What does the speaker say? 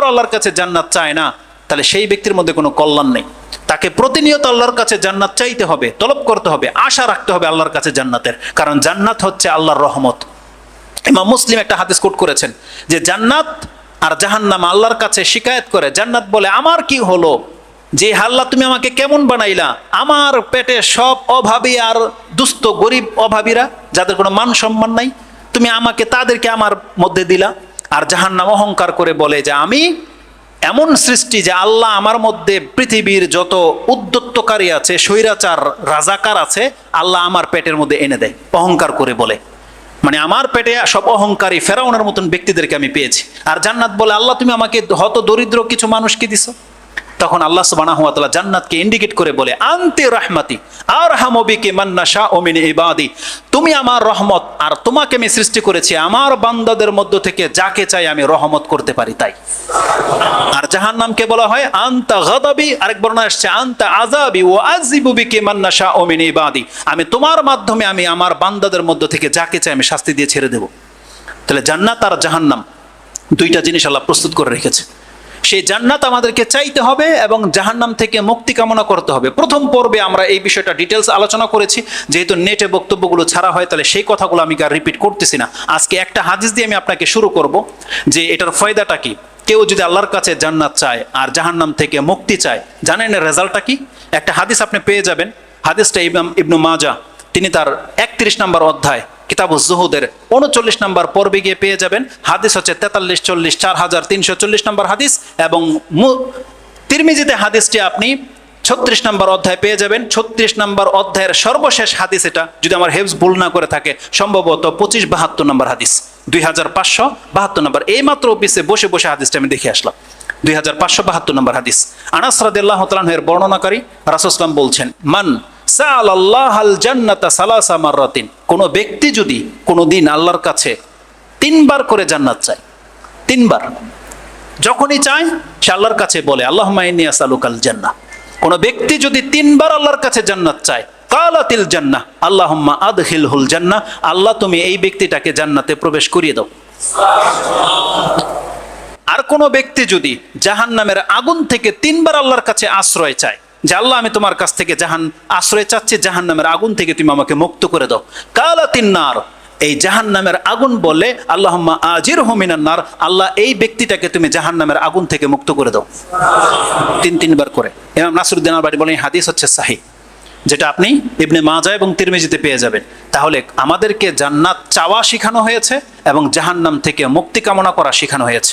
একবার আল্লাহর কাছে জান্নাত চায় না, তাহলে সেই ব্যক্তির মধ্যে কোনো কল্যাণ নেই। তাকে প্রতিনিয়ত আল্লাহর কাছে জান্নাত চাইতে হবে, তলব করতে হবে, আশা রাখতে হবে আল্লাহর কাছে জান্নাতের, কারণ জান্নাত হচ্ছে আল্লাহর রহমত। ইমাম মুসলিম একটা হাদিস কোট করেছেন যে, জান্নাত আর জাহান্নাম আল্লাহর কাছে শিকায়ত করে। জান্নাত বলে, আমার কি হলো? যে হাল্লা তুমি আমাকে কেমন বানাইলা? আমার পেটে সব অভাবী আর দুস্থ গরিব অভাবীরা, যাদের কোনো মান সম্মান নাই, তুমি আমাকে তাদেরকে আমার মধ্যে দিলা? আর জাহান্নাম অহংকার করে বলে যে আমি এমন সৃষ্টি যে আল্লাহ আমার মধ্যে পৃথিবীর যত উদ্যত্তকারী আছে, স্বৈরাচার, রাজাকার আছে, আল্লাহ আমার পেটের মধ্যে এনে দেয়, অহংকার করে বলে। মানে আমার পেটে সব অহংকারী ফেরাউনের মতন ব্যক্তিদেরকে আমি পেয়েছি। আর জান্নাত বলে, আল্লাহ তুমি আমাকে হত দরিদ্র কিছু মানুষকে দিছো? তখন আল্লাহ সুবহানাহু ওয়া জান্নাতকে ইন্ডিকেট করে বলে, আনতে রহমাতি আর হামবিকে মান্না শাহ ওমিন ইবাদি। তুমি আমার রহমত আর তোমাকে আমি সৃষ্টি করেছি, আমার বান্দাদের মধ্য থেকে যাকে চাই আমি রহমত করতে পারি তাই। আর জাহান্নামকে বলা হয়, আন্তা গাদাবি আরেক বর্ণনা আসছে, আন্তা ও আজিবু বিকে মান্না শাহ ওমিন ইবাদি। আমি তোমার মাধ্যমে আমি আমার বান্দাদের মধ্য থেকে যাকে চাই আমি শাস্তি দিয়ে ছেড়ে দেব। তাহলে জান্নাত আর জাহান্নাম দুইটা জিনিস আল্লাহ প্রস্তুত করে রেখেছে। সেই জান্নাত আমাদেরকে চাইতে হবে এবং জাহান্নাম থেকে মুক্তি কামনা করতে হবে। প্রথম পর্বে আমরা এই বিষয়টা ডিটেলস আলোচনা করেছি। যেহেতু নেটে বক্তব্যগুলো ছাড়া হয়, তাহলে সেই কথাগুলো আমি আর রিপিট করতেছি না। আজকে একটা হাদিস দিয়ে আমি আপনাকে শুরু করব যে এটার ফয়দাটা কি? কেউ যদি আল্লাহর কাছে জান্নাত চায় আর জাহান্নাম থেকে মুক্তি চায়, জানেন রেজাল্টটা কি? একটা হাদিস আপনি পেয়ে যাবেন। হাদিসটা ইবনু মাজা তিনি তার একত্রিশ নম্বর অধ্যায় কিতাব জুহুদের উনচল্লিশ নম্বর পর্বে গিয়ে পেয়ে যাবেন। হাদিস হচ্ছে তেতাল্লিশ, চল্লিশ, চার হাজার তিনশো চল্লিশ নম্বর হাদিস এবং তিরমিজিতে হাদিসটি আপনি ছত্রিশ নম্বর অধ্যায় পেয়ে যাবেন। ছত্রিশ নম্বর অধ্যায়ের সর্বশেষ হাদিস এটা। যদি আমার হেফস ভুল না করে থাকে, সম্ভবত পঁচিশ বাহাত্তর নম্বর হাদিস। দুই হাজার পাঁচশো বাহাত্তর নম্বর। এই মাত্র অফিসে বসে বসে হাদিসটা আমি দেখে আসলাম। দুই হাজার পাঁচশো বাহাত্তর নম্বর হাদিস। আনাস রাদিয়াল্লাহু তাআলা এর বর্ণনাকারী রাসূলুল্লাহ বলছেন, মান সাআল আল্লাহ আল জান্নাতা সালাসা মাররাতিন। কোন ব্যক্তি যদি কোনো দিন আল্লাহর কাছে তিনবার করে জান্নাত চায়, তিনবার, যখনই চায়, সে আল্লাহর কাছে বলে আল্লাহ মাইনি আসালুকাল জান্নাহ। কোন ব্যক্তি যদি তিনবার আল্লাহর কাছে জান্নাত চায়, কালাতিল জান্নাহ। আল্লাহুম্মা আদখিলহুল জান্নাহ। আল্লাহ, তুমি এই ব্যক্তিটাকে জান্নাতে প্রবেশ করিয়ে দাও। আর কোনো ব্যক্তি যদি জাহান নামের আগুন থেকে তিনবার আল্লাহর কাছে আশ্রয় চায় যে আল্লাহ আমি তোমার কাছ থেকে জাহান আশ্রয় চাচ্ছি জাহান নামের আগুন থেকে তুমি আমাকে মুক্ত করে দাও। কালা তিন্নার, এই জাহান নামের আগুন বলে আল্লাহ আজির হোমিনান্নার আল্লাহ এই ব্যক্তিটাকে তুমি জাহান নামের আগুন থেকে মুক্ত করে দাও। তিন, তিনবার করে। ইমাম নাসরুদ্দিন বাড়ি বলেন হাদিস হচ্ছে সাহি, যেটা আপনি ইবনে মাজা এবং তিরমিজিতে পেয়ে যাবেন। তাহলে আমাদেরকে জান্নাত চাওয়া শেখানো হয়েছে এবং জাহান্নাম থেকে মুক্তি কামনা করা শেখানো হয়েছে।